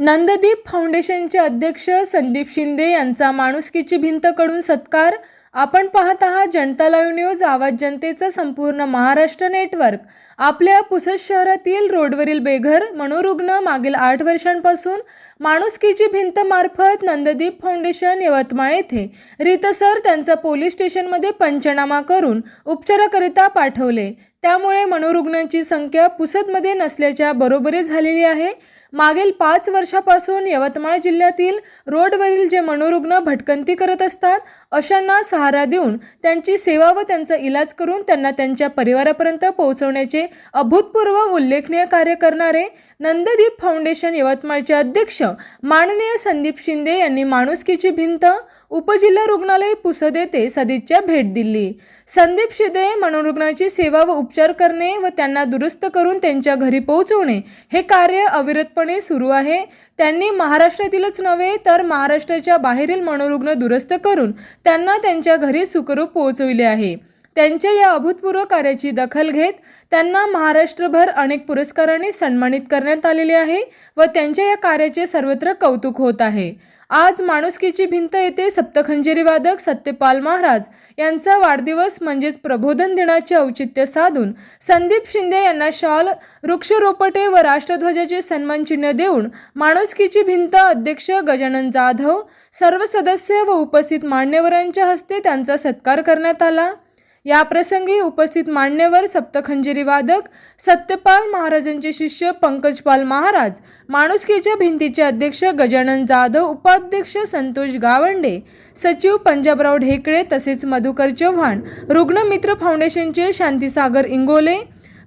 नंददीप फाउंडेशनचे अध्यक्ष संदीप शिंदे यांचा माणुसकीची भिंत कडून सत्कार. आपण पाहत आहात जनता लाईव्ह न्यूज आवाज जनतेचं संपूर्ण महाराष्ट्र नेटवर्क. आपल्या पुसद शहरातील रोडवरील बेघर मनोरुग्ण मागील आठ वर्षांपासून माणुसकीची भिंत मार्फत नंददीप फाउंडेशन यवतमाळ येथे रितसर त्यांचा पोलीस स्टेशनमध्ये पंचनामा करून उपचाराकरिता पाठवले. त्यामुळे मनोरुग्णांची संख्या पुसदमध्ये नसल्याच्या बरोबरी झालेली आहे. मागील पाच वर्षापासून यवतमाळ जिल्ह्यातील रोडवरील जे मनोरुग्ण भटकंती करत असतात अशांना सहारा देऊन त्यांची सेवा व त्यांचा इलाज करून त्यांना त्यांच्या परिवारापर्यंत पोहोचवण्याचे अभूतपूर्व उल्लेखनीय कार्य करणारे नंददीप फाउंडेशन यवतमाळचे अध्यक्ष माननीय संदीप शिंदे यांनी माणुसकीची भिंत उपजिल्हा रुग्णालय पुसद येथे सदिच्छा भेट दिली. संदीप शिंदे मनोरुग्णाची सेवा व उपचार करणे व त्यांना दुरुस्त करून त्यांच्या घरी पोहोचवणे हे कार्य अविरतपणे सुरू आहे. त्यांनी महाराष्ट्रातीलच नव्हे तर महाराष्ट्राच्या बाहेरील मनोरुग्ण दुरुस्त करून त्यांना त्यांच्या घरी सुखरूप पोहोचविले आहे. त्यांच्या या अभूतपूर्व कार्याची दखल घेत त्यांना महाराष्ट्रभर अनेक पुरस्कारांनी सन्मानित करण्यात आलेले आहे व त्यांच्या या कार्याचे सर्वत्र कौतुक होत आहे. आज माणुसकीची भिंत येथे सप्तखंजेरी वादक सत्यपाल महाराज यांचा वाढदिवस म्हणजेच प्रबोधन दिनाचे औचित्य साधून संदीप शिंदे यांना शॉल वृक्षरोपटे व राष्ट्रध्वजाचे सन्मान चिन्ह देऊन माणुसकीची भिंत अध्यक्ष गजानन जाधव सर्व सदस्य व उपस्थित मान्यवरांच्या हस्ते त्यांचा सत्कार करण्यात आला. याप्रसंगी उपस्थित मान्यवर सप्तखंजिरी वादक सत्यपाल महाराजांचे शिष्य पंकजपाल महाराज माणुसकीच्या भिंतीचे अध्यक्ष गजानन जाधव उपाध्यक्ष संतोष गावंडे सचिव पंजाबराव ढेकळे तसेच मधुकर चव्हाण रुग्णमित्र फाउंडेशनचे शांतीसागर इंगोले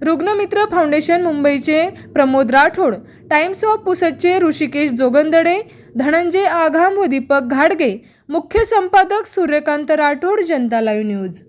रुग्णमित्र फाउंडेशन मुंबईचे प्रमोद राठोड टाइम्स ऑफ पुसदचे ऋषिकेश जोगंदडे धनंजय आघाम व दीपक घाडगे मुख्य संपादक सूर्यकांत राठोड जनता लाईव्ह न्यूज.